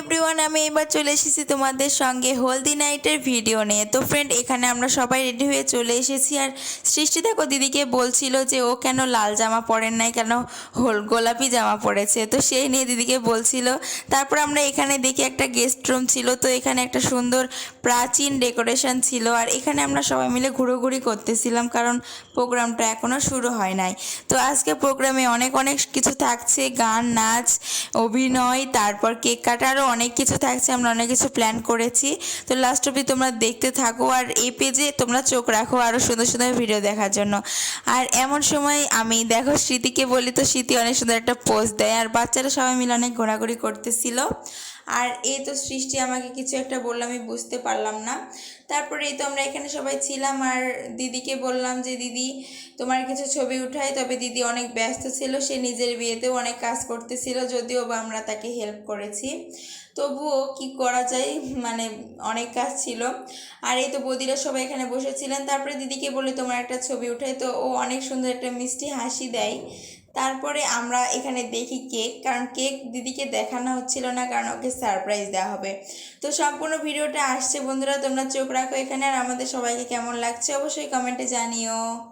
Everyone আমি এবার চলে এসেছি তোমাদের সঙ্গে হলদি নাইটের ভিডিও নিয়ে। তো ফ্রেন্ড এখানে আমরা সবাই রেডি হয়ে চলে এসেছি। আর সৃষ্টি দেখো, দিদিকে বলছিল যে ও কেন লাল জামা পরেন নাই, কেন হোল গোলাপি জামা পরেছে। তো সেই নিয়ে দিদিকে বলছিল। তারপর আমরা এখানে দেখি একটা গেস্ট রুম ছিল। তো এখানে একটা সুন্দর প্রাচীন ডেকোরেশন ছিল। আর এখানে আমরা সবাই মিলে ঘুরোঘুরি করতেছিলাম, কারণ প্রোগ্রামটা এখনও শুরু হয় নাই। তো আজকে প্রোগ্রামে অনেক অনেক কিছু থাকছে। গান, নাচ, অভিনয়, তারপর কেক কাটা আরও অনেক কিছু থাকছে, আমরা অনেক কিছু প্ল্যান করেছি। তো লাস্ট অব্দি তোমরা দেখতে থাকো আর এই পেজে তোমরা চোখ রাখো আরও সুন্দর সুন্দর ভিডিও দেখার জন্য। আর এমন সময় আমি, দেখো স্মৃতিকে বলি তো, স্মৃতি অনেক সুন্দর একটা পোস্ট দেয় আর বাচ্চারা সবাই মিলে অনেক ঘোরাঘুরি করতেছিল। আর এই তো সৃষ্টি আমাকে কিছু একটা বললাম আমি বুঝতে পারলাম না। তারপরে এই তো আমরা এখানে সবাই ছিলাম আর দিদিকে বললাম যে, দিদি, তোমার কিছু ছবি উঠাই। তবে দিদি অনেক ব্যস্ত ছিল, সে নিজের বিয়েতেও অনেক কাজ করতেছিল, যদিও বা আমরা তাকে হেল্প করেছি। তবুও কি করা যায়? মানে অনেক কাজ ছিল। আর এই তো বদিরা সবাই এখানে বসেছিলেন। তারপরে দিদিকে বলে, তোমার একটা ছবি উঠাই তো ও অনেক সুন্দর একটা মিষ্টি হাসি দেয়। তারপরে আমরা এখানে দেখি কেক, কারণ কেক দিদিকে দেখানো হচ্ছিল না, কারণ ওকে সারপ্রাইজ দেওয়া হবে। তো সম্পূর্ণ ভিডিওটা আসছে। বন্ধুরা, তোমরা চোখ রাখো এখানে। আর আমাদের সবাইকে কেমন লাগছে অবশ্যই কমেন্টে জানিও।